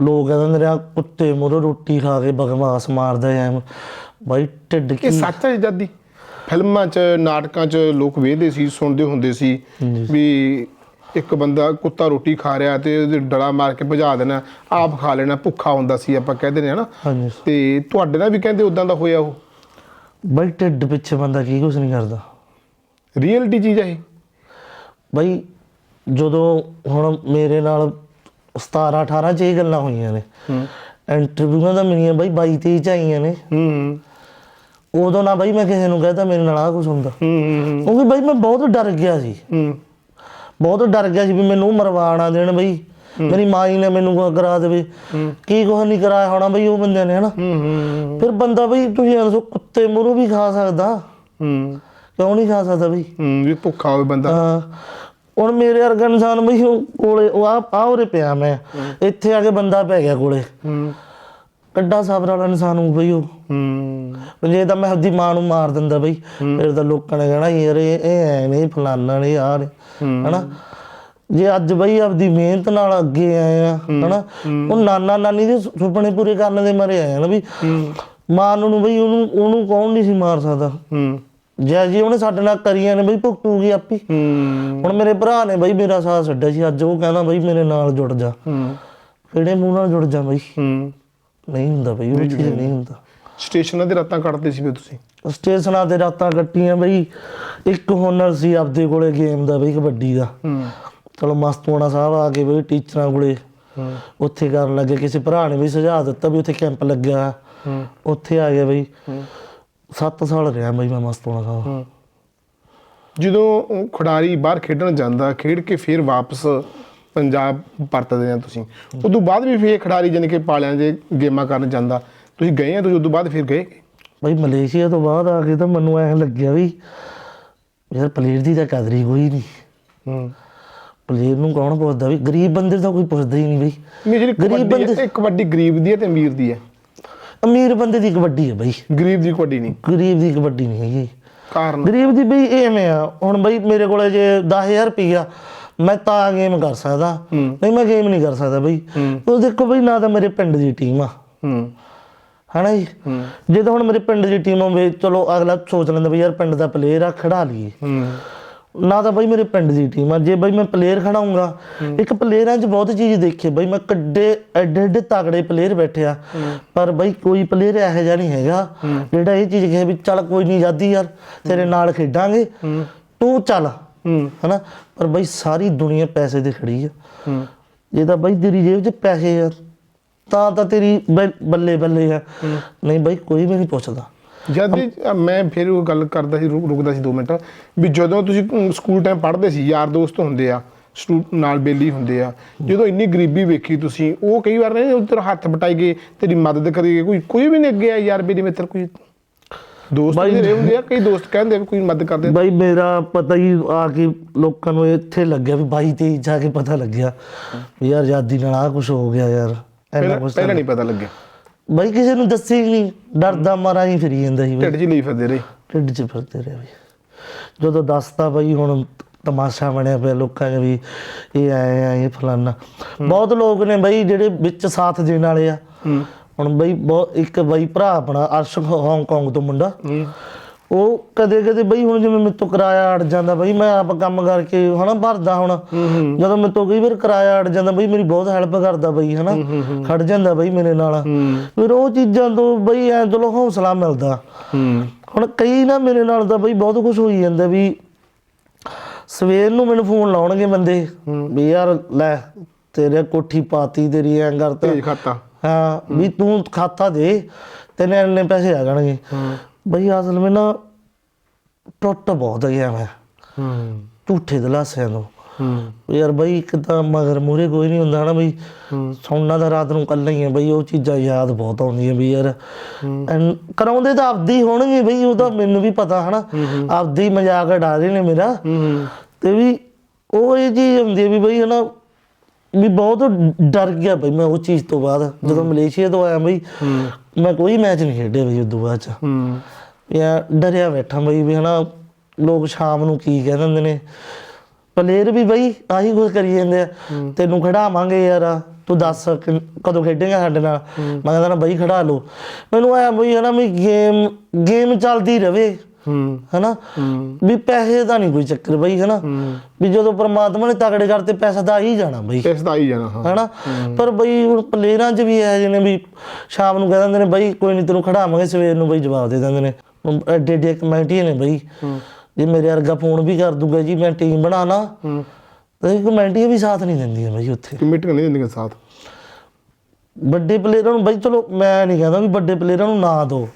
ਲੋਕ ਕਹਿੰਦੇ ਨੇ ਆ ਕੁੱਤੇ ਮੂਹਰੋਂ ਰੋਟੀ ਖਾ ਕੇ ਬਗਵਾਸ ਮਾਰਦਾ ਐ ਬਾਈ ਢਿੱਡ ਇਹ ਕੀ ਸੱਚ ਹੈ ਜੱਦੀ? ਫਿਲਮਾਂ 'ਚ ਨਾਟਕਾਂ 'ਚ ਲੋਕ ਵੇਖਦੇ ਸੀ ਸੁਣਦੇ ਹੁੰਦੇ ਸੀ ਵੀ ਇੱਕ ਬੰਦਾ ਕੁੱਤਾ ਰੋਟੀ ਖਾ ਰਿਹਾ ਤੇ ਉਹਦੇ ਡਲਾ ਮਾਰ ਕੇ ਭਜਾ ਦੇਣਾ ਆਪ ਖਾ ਲੈਣਾ ਭੁੱਖਾ ਹੁੰਦਾ ਸੀ ਆਪਾਂ ਕਹਿੰਦੇ ਨੇ ਹਨਾ। ਤੇ ਤੁਹਾਡੇ ਨਾਲ ਵੀ ਕਹਿੰਦੇ ਉਦਾਂ ਦਾ ਹੋਇਆ ਉਹ? ਬਾਈ ਢਿੱਡ ਪਿੱਛੇ ਬੰਦਾ ਕੀ ਕੁਛ ਨਹੀਂ ਕਰਦਾ। ਰੀਅਲਟੀ ਚੀਜ਼ ਹੈ ਬਾਈ ਜਦੋਂ ਹੁਣ ਮੇਰੇ ਨਾਲ 17 18 ਚ ਇਹ ਗੱਲਾਂ ਹੋਈਆਂ ਨੇ। ਹੂੰ। ਇੰਟਰਵਿਊਆਂ ਤਾਂ ਮੇਰੀਆਂ ਬਾਈ 22 23 ਚ ਆਈਆਂ ਨੇ। ਹੂੰ। ਉਦੋਂ ਨਾ ਬਾਈ ਮੈਂ ਕਿਸੇ ਨੂੰ ਕਹਤਾ ਮੇਰੇ ਨਾਲ ਆ ਕੁਛ ਹੁੰਦਾ। ਹੂੰ ਹੂੰ ਕਿਉਂਕਿ ਬਾਈ ਮੈਂ ਬਹੁਤ ਡਰ ਗਿਆ ਸੀ। ਹੂੰ। ਬਹੁਤ ਡਰ ਗਿਆ ਸੀ ਵੀ ਮੈਨੂੰ ਮਰਵਾ ਨਾ ਦੇਣ ਬਈ। ਮੇਰੀ ਮਾਂ ਹੀ ਨੇ ਮੈਨੂੰ ਕਰਾ ਦੇਵੇ। ਕੀ ਕੁਛ ਨਹੀਂ ਕਰਾਇਆ ਹੋਣਾ ਬਈ ਉਹ ਬੰਦਿਆਂ ਨੇ ਹਨਾ? ਫਿਰ ਬੰਦਾ ਬਈ ਤੁਸੀਂ ਦੱਸੋ ਕੁੱਤੇ ਮੂਹਰੋਂ ਵੀ ਖਾ ਸਕਦਾ। ਹੂੰ। ਕਿਉਂ ਨਹੀਂ ਖਾ ਸਕਦਾ ਬਈ? ਹੂੰ ਵੀ ਭੁੱਖਾ ਹੋਵੇ ਬੰਦਾ। ਹਾਂ। ਹੁਣ ਮੇਰੇ ਵਰਗਾ ਇਨਸਾਨ ਬਈ ਉਹ ਕੋਲੇ ਉਹ ਆ ਆ ਉਰੇ ਪਿਆ ਮੈਂ। ਇੱਥੇ ਆ ਕੇ ਬੰਦਾ ਪੈ ਗਿਆ ਕੋਲੇ। ਹੂੰ। ਕੱਡਾ ਸਾਬਰ ਵਾਲਾ ਇਨਸਾਨ ਹੋ ਬਈ ਉਹ। ਹੂੰ। ਜੇ ਤਾਂ ਮੈਂ ਆਪਦੀ ਮਾਂ ਨੂੰ ਮਾਰ ਦਿੰਦਾ ਬਈ ਫਿਰ ਤਾਂ ਲੋਕਾਂ ਨੇ ਕਹਿਣਾ ਯਾਰ ਇਹ ਇਹ ਐ ਨੇ ਫਲਾਨਾ ਨੇ ਆ ਨੇ। ਹਨਾ? ਜੇ ਅੱਜ ਬਈ ਆਪਦੀ ਮਿਹਨਤ ਨਾਲ ਅੱਗੇ ਆਏ ਆ ਹਨਾ? ਉਹ ਨਾਨਾ ਨਾਨੀ ਦੇ ਸੁਪਨੇ ਪੂਰੇ ਕਰਨ ਦੇ ਮਰੇ ਆਏ ਆ ਨਾ ਵੀ ਮਾਂ ਨੂੰ ਬਈ ਉਹਨੂੰ ਉਹਨੂੰ ਕੌਣ ਨਹੀਂ ਸੀ ਮਾਰ ਸਕਦਾ। ਹੂੰ। ਜੈ ਜੀ ਉਹਨੇ ਸਾਡੇ ਨਾਲ ਕਰੀਆਂ ਨੇ ਬਈ ਭੁਗਤੂਗੀ ਆਪੀ। ਹੁਣ ਮੇਰੇ ਭਰਾ ਨੇ ਬਈ ਮੇਰਾ ਸਾਥ ਛੱਡਿਆ ਸੀ। ਅੱਜ ਉਹ ਕਹਿੰਦਾ ਬਈ ਮੇਰੇ ਨਾਲ ਜੁੜ ਜਾ। ਕਿਹੜੇ ਮੂੰਹ ਨਾਲ ਜੁੜ ਜਾ ਬਈ? ਨਹੀਂ ਹੁੰਦਾ ਬਈ ਉਹ ਚੀਜ਼ ਨਹੀਂ ਹੁੰਦਾ। ਸਟੇਸ਼ਨਾਂ ਦੇ ਰਾਤਾਂ ਕੱਢਦੇ ਸੀ ਵੀ ਤੁਸੀਂ? ਸਟੇਸ਼ਨਾਂ ਤੇ ਰਾਤਾਂ ਕੱਟੀਆਂ ਬਈ। ਇੱਕ ਹੁਨਰ ਸੀ ਆਪਦੇ ਕੋਲੇ ਗੇਮ ਦਾ ਬਈ ਕਬੱਡੀ ਦਾ। ਚਲੋ ਮਸਤੂਆਣਾ ਸਾਹਿਬ ਆ ਕੇ ਬਈ ਟੀਚਰਾਂ ਕੋਲੇ ਉੱਥੇ ਕਰਨ ਲੱਗੇ। ਕਿਸੇ ਭਰਾ ਨੇ ਵੀ ਸੁਝਾਅ ਦਿੱਤਾ ਵੀ ਉੱਥੇ ਕੈਂਪ ਲੱਗਿਆ। ਉੱਥੇ ਆ ਗਿਆ ਬਈ। 7 ਸਾਲ ਰਿਹਾ ਬਈ ਮੈਂ ਮਸਤੂਆਣਾ ਸਾਹਿਬ। ਜਦੋਂ ਉਹ ਖਿਡਾਰੀ ਬਾਹਰ ਖੇਡਣ ਜਾਂਦਾ ਖੇਡ ਕੇ ਫਿਰ ਵਾਪਸ ਪੰਜਾਬ ਪਰਤਦੇ ਆ ਤੁਸੀਂ। ਉਦੋਂ ਬਾਅਦ ਵੀ ਫਿਰ ਖਿਡਾਰੀ ਜਾਣੀ ਕਿ ਪਾਲਿਆਂ ਦੇ ਗੇਮਾਂ ਕਰਨ ਜਾਂਦਾ। ਤੁਸੀਂ ਗਏ ਆ ਤੁਸੀਂ ਉਦੋਂ ਬਾਅਦ ਫਿਰ ਗਏ? ਬਈ ਮਲੇਸ਼ੀਆ ਤੋਂ ਬਾਅਦ ਆ ਕੇ ਤਾਂ ਮੈਨੂੰ ਐਂ ਲੱਗਿਆ ਵੀ ਯਾਰ ਪਲੇਅਰ ਦੀ ਤਾਂ ਕਦਰੀ ਕੋਈ ਨਹੀਂ। ਹੂੰ। ਪਲੇਅਰ ਨੂੰ ਕੌਣ ਪੁੱਛਦਾ ਵੀ? ਗਰੀਬ ਬੰਦੇ ਤਾਂ ਕੋਈ ਪੁੱਛਦਾ ਹੀ ਨਹੀਂ ਬਈ। ਜਿਹੜੀ ਗਰੀਬ ਕਬੱਡੀ ਹੈ ਬੰਦੇ- ਇਹ ਕਬੱਡੀ ਗਰੀਬ ਦੀ ਹੈ ਤੇ ਅਮੀਰ ਦੀ ਹੈ? ਅਮੀਰ ਬੰਦੇ ਦੀ ਕਬੱਡੀ ਹੈ ਬਈ। ਗਰੀਬ ਦੀ ਕਬੱਡੀ ਨਹੀਂ। ਗਰੀਬ ਦੀ ਕਬੱਡੀ ਨਹੀਂ ਹੈਗੀ। ਕਾਰਨ? ਗਰੀਬ ਦੀ ਬਈ ਐਵੇਂ ਆ। ਹੁਣ ਬਈ ਮੇਰੇ ਕੋਲੇ ਜੇ 10000 ਰੁਪਈਆ ਮੈਂ ਤਾਂ ਗੇਮ ਕਰ ਸਕਦਾ। ਨਹੀਂ ਮੈਂ ਗੇਮ ਨਹੀਂ ਕਰ ਸਕਦਾ ਬਈ। ਉਹ ਦੇਖੋ ਬਈ ਨਾ ਤਾਂ ਮੇਰੇ ਪਿੰਡ ਦੀ ਟੀਮ ਆ। ਹੂੰ। ਹਨਾ ਜੀ? ਜੇ ਤਾਂ ਹੁਣ ਮੇਰੇ ਪਿੰਡ ਦੀ ਟੀਮ ਹੋਵੇ ਚਲੋ ਅਗਲਾ ਸੋਚ ਲੈਂਦਾ ਵੀ ਯਾਰ ਪਿੰਡ ਦਾ ਪਲੇਅਰ ਆ ਖੜਾ ਲਈਏ ਹੂੰ। ਨਾ ਤਾਂ ਬਈ ਮੇਰੇ ਪਿੰਡ ਦੀ ਟੀਮ ਆ। ਜੇ ਬਈ ਮੈਂ ਪਲੇਅਰ ਖੜਾਉਂਗਾ ਇੱਕ ਪਲੇਅਰਾਂ 'ਚ ਬਹੁਤ ਚੀਜ਼ ਦੇਖੇ ਬਈ ਮੈਂ ਕੱਡੇ ਐਡੇ ਐਡੇ ਤਗੜੇ ਪਲੇਅਰ ਬੈਠੇ ਆ। ਪਰ ਬਈ ਕੋਈ ਪਲੇਅਰ ਇਹੋ ਜਿਹਾ ਨਹੀਂ ਹੈਗਾ ਜਿਹੜਾ ਇਹ ਚੀਜ਼ ਕਹੇ ਵੀ ਚੱਲ ਕੋਈ ਨਹੀਂ ਜਾਦੀ ਯਾਰ ਤੇਰੇ ਨਾਲ ਖੇਡਾਂਗੇ। ਤੂੰ ਚੱਲ। ਹਨਾ? ਪਰ ਬਈ ਸਾਰੀ ਦੁਨੀਆ ਪੈਸੇ ਤੇ ਖੜੀ ਆ। ਜੇ ਤਾਂ ਬਈ ਤੇਰੀ ਜੇਬ 'ਚ ਪੈਸੇ ਆ ਤਾਂ ਤਾਂ ਤੇਰੀ ਬੱਲੇ ਬੱਲੇ ਆ। ਨਹੀਂ ਬਈ ਕੋਈ ਵੀ ਨਹੀਂ ਪੁੱਛਦਾ। ਜਦ ਵੀ, ਮੈਂ ਫਿਰ ਉਹ ਗੱਲ ਕਰਦਾ ਸੀ ਰੁਕ- ਰੁਕਦਾ ਸੀ 2 ਮਿੰਟ ਵੀ ਜਦੋਂ ਤੁਸੀਂ ਅਮ, ਸਕੂਲ ਟਾਈਮ ਪੜ੍ਹਦੇ ਸੀ ਯਾਰ ਦੋਸਤ ਹੁੰਦੇ ਆ ਸਟੂ ਨਾਲ ਬੇਲੀ ਹੁੰਦੇ ਆ ਜਦੋਂ ਇੰਨੀ ਗਰੀਬੀ ਵੇਖੀ ਤੁਸੀਂ ਉਹ ਕਈ ਵਾਰ ਨੇ ਉੱਧਰ ਹੱਥ ਬਟਾਈ ਗਏ ਤੇਰੀ ਮਦਦ ਕਰੀ ਕੋਈ ਕੋਈ ਵੀ ਨਹੀਂ ਅੱਗੇ ਆ ਯਾਰ ਬੇਲੀ ਮਿੱਤਰ ਕੋਈ ਦੋਸਤ ਬਾਈ- ਜਿਹੜੇ ਹੁੰਦੇ ਆ ਕਈ ਦੋਸਤ ਕਹਿੰਦੇ ਵੀ ਕੋਈ ਮਦਦ ਕਰਦੇ ਬਾਈ ਮੇਰਾ ਪਤਾ ਹੀ ਆ ਕੇ ਲੋਕਾਂ ਨੂੰ ਇੱਥੇ ਲੱਗਿਆ ਵੀ ਬਾਈ ਤੇ ਜਾ ਕੇ ਪਤਾ ਲੱਗਿਆ ਵੀ ਯਾਰ ਆਜ਼ਾਦੀ ਨਾਲ ਆ ਕੁਝ ਹੋ ਗਿਆ ਯਾਰ ਪਹਿਲਾਂ ਨਹੀਂ ਪਤਾ ਲੱਗਿਆ। ਬਾਈ ਕਿਸੇ ਨੂੰ ਦੱਸੇ ਹੀ ਨਹੀਂ। ਡਰਦਾ ਮਾਰਾ ਹੀ ਫਿਰੀ ਜਾਂਦਾ ਸੀ ਬਾਈ। ਢਿੱਡ 'ਚ ਲਈ ਫਿਰਦੇ ਰਹੇ। ਢਿੱਡ 'ਚ ਫਿਰਦੇ ਰਹੇ ਬਈ। ਜਦੋਂ ਦੱਸਤਾ ਬਾਈ ਹੁਣ ਤਮਾਸ਼ਾ ਬਣਿਆ ਪਿਆ ਲੋਕਾਂ ਨੇ ਵੀ ਇਹ ਆਏ ਆ ਇਹ ਫਲਾਨਾ। ਬਹੁਤ ਲੋਕ ਨੇ ਬਾਈ ਜਿਹੜੇ ਵਿੱਚ ਸਾਥ ਦੇਣ ਵਾਲੇ ਆ। ਹੂੰ। ਹੁਣ ਬਈ ਬਹੁਤ ਇੱਕ ਬਈ ਭਰਾ ਆਪਣਾ ਅਰਸ਼ ਹਾਂਗਕਾਂਗ ਤੋਂ ਮੁੰਡਾ। ਹੂੰ। ਉਹ ਕਦੇ ਕਦੇ ਬਈ ਹੁਣ ਜਿਵੇਂ ਮੇਰੇ ਤੋਂ ਕਿਰਾਇਆ ਅੜ ਜਾਂਦਾ ਬਈ ਮੈਂ ਆਪ ਕੰਮ ਕਰਕੇ ਹਨਾ ਭਰਦਾ ਹੁਣ। ਜਦੋਂ ਮੇਰੇ ਤੋਂ ਕਈ ਵਾਰ ਕਿਰਾਇਆ ਅੜ ਜਾਂਦਾ ਬਈ ਮੇਰੀ ਬਹੁਤ ਹੈਲਪ ਕਰਦਾ ਬਈ ਹਨਾ। ਖੜ ਜਾਂਦਾ ਬਈ ਮੇਰੇ ਨਾਲ। ਫਿਰ ਉਹ ਚੀਜ਼ਾਂ ਤੋਂ ਬਈ ਐ ਚਲੋ ਹੌਸਲਾ ਮਿਲਦਾ। ਹੁਣ ਕਈ ਨਾ ਮੇਰੇ ਨਾਲ ਤਾਂ ਬਈ ਬਹੁਤ ਕੁਝ ਹੋਈ ਜਾਂਦਾ ਵੀ ਸਵੇਰ ਨੂੰ ਮੈਨੂੰ ਫੋਨ ਲਾਉਣਗੇ ਬੰਦੇ। ਵੀ ਯਾਰ ਲੈ ਤੇਰੇ ਕੋਠੀ ਪਾਤੀ ਤੇਰੀ ਐਂ ਕਰਤਾ ਤੇਜ ਖਾਤਾ। ਹਾਂ ਵੀ ਤੂੰ ਖਾਤਾ ਦੇ ਤੈਨੂੰ ਇੰਨੇ ਪੈਸੇ ਆ ਜਾਣਗੇ। ਬਈ ਅਸਲ ਵਿੱਚ ਨਾ ਟੁੱਟ ਬਹੁਤ ਗਿਆ ਮੈਂ ਹੂੰ। ਝੂਠੇ ਦਲਾਸਿਆਂ ਤੋਂ। ਹੂੰ। ਯਾਰ ਬਈ ਇੱਕ ਤਾਂ ਮਗਰ ਮੂਰੇ ਕੋਈ ਨਹੀਂ ਹੁੰਦਾ ਨਾ ਬਈ। ਸੌਣਾ ਦਾ ਰਾਤ ਨੂੰ ਕੱਲਾ ਹੀ ਆ ਬਈ ਉਹ ਚੀਜ਼ਾਂ ਯਾਦ ਬਹੁਤ ਆਉਂਦੀਆਂ ਵੀ ਯਾਰ। ਕਰਾਉਂਦੇ ਤਾਂ ਆਪਦੀ ਹੋਣਗੇ ਬਈ ਉਹ ਤਾਂ ਮੈਨੂੰ ਵੀ ਪਤਾ ਹਨਾ। ਆਪਦੀ ਮਜ਼ਾਕ ਉਡਾ ਰਹੇ ਨੇ ਮੇਰਾ। ਹੂੰ ਤੇ ਵੀ ਉਹ ਇਹ ਚੀਜ਼ ਹੁੰਦੀ ਹੈ ਵੀ ਬਈ ਹਨਾ ਵੀ ਬਹੁਤ ਡਰ ਗਿਆ ਬਈ ਮੈਂ ਉਹ ਚੀਜ਼ ਤੋਂ ਬਾਅਦ। ਜਦੋਂ ਮਲੇਸ਼ੀਆ ਤੋਂ ਆਇਆ ਬਈ ਮੈਂ ਕੋਈ ਮੈਚ ਨਹੀਂ ਖੇਡਿਆ ਬਈ ਉਦੋਂ ਬਾਅਦ ਚ। ਹੂੰ। ਯਾ ਡਰਿਆ ਬੈਠਾ ਬਈ ਵੀ ਹਨਾ ਲੋਕ ਸ਼ਾਮ ਨੂੰ ਕੀ ਕਹਿ ਦਿੰਦੇ ਨੇ। ਪਲੇਅਰ ਵੀ ਬਈ ਆਹੀ ਕੁਝ ਕਰੀ ਜਾਂਦੇ ਆ। ਤੈਨੂੰ ਖੜਾਵਾਂਗੇ ਯਾਰ ਤੂੰ ਦੱਸ ਕਦੋਂ ਖੇਡੇਂਗਾ ਸਾਡੇ ਨਾਲ? ਮੈਂ ਕਹਿੰਦਾ ਨਾ ਬਈ ਖੜਾ ਲਓ। ਮੈਨੂੰ ਆਇਆ ਬਈ ਹਨਾ ਵੀ ਗੇਮ ਗੇਮ ਚੱਲਦੀ ਰਵੇ। ਹੂੰ। ਹਨਾ? ਵੀ ਪੈਸੇ ਦਾ ਨਹੀਂ ਕੋਈ ਚੱਕਰ ਬਈ ਹਨਾ? ਵੀ ਜਦੋਂ ਪ੍ਰਮਾਤਮਾ ਨੇ ਤਗੜੇ ਕਰਤੇ ਪੈਸਾ ਤਾਂ ਆ ਹੀ ਜਾਣਾ ਬਈ। ਇਸ ਦਾ ਹੀ ਜਾਣਾ ਹਾਂ। ਹਨਾ? ਪਰ ਬਈ ਹੁਣ ਪਲੇਅਰਾਂ 'ਚ ਵੀ ਇਹ ਜਿਹੇ ਨੇ ਵੀ ਸ਼ਾਮ ਨੂੰ ਕਹਿ ਦਿੰਦੇ ਨੇ ਬਈ ਕੋਈ ਨਹੀਂ ਤੈਨੂੰ ਖੜਾਵਾਂਗੇ ਸਵੇਰ ਨੂੰ ਬਈ ਜਵਾਬ ਦੇ ਦਿੰਦੇ ਨੇ। ਐਡੇ ਐਡੇ ਕਮੈਂਟੀ ਨੇ ਬਈ। ਜੇ ਮੇਰੇ ਵਰਗਾ ਫੋਨ ਵੀ ਕਰ ਦੂਗਾ ਜੀ ਮੈਂ ਟੀਮ ਬਣਾਣਾ ਤੇ ਕਮੈਂਟੀਆਂ ਵੀ ਸਾਥ ਨਹੀਂ ਦਿੰਦੀਆਂ ਬਈ ਉੱਥੇ। ਕਮਿਟੀਆਂ ਨਹੀਂ ਦਿੰਦੀਆਂ ਸਾਥ। ਵੱਡੇ ਪਲੇਅਰਾਂ ਨੂੰ ਬਈ ਚਲੋ ਮੈਂ ਨਹੀਂ ਕਹਿੰਦਾ ਵੀ ਵੱਡੇ ਪਲੇਅਰਾਂ ਨੂੰ ਨਾ ਦਿਓ।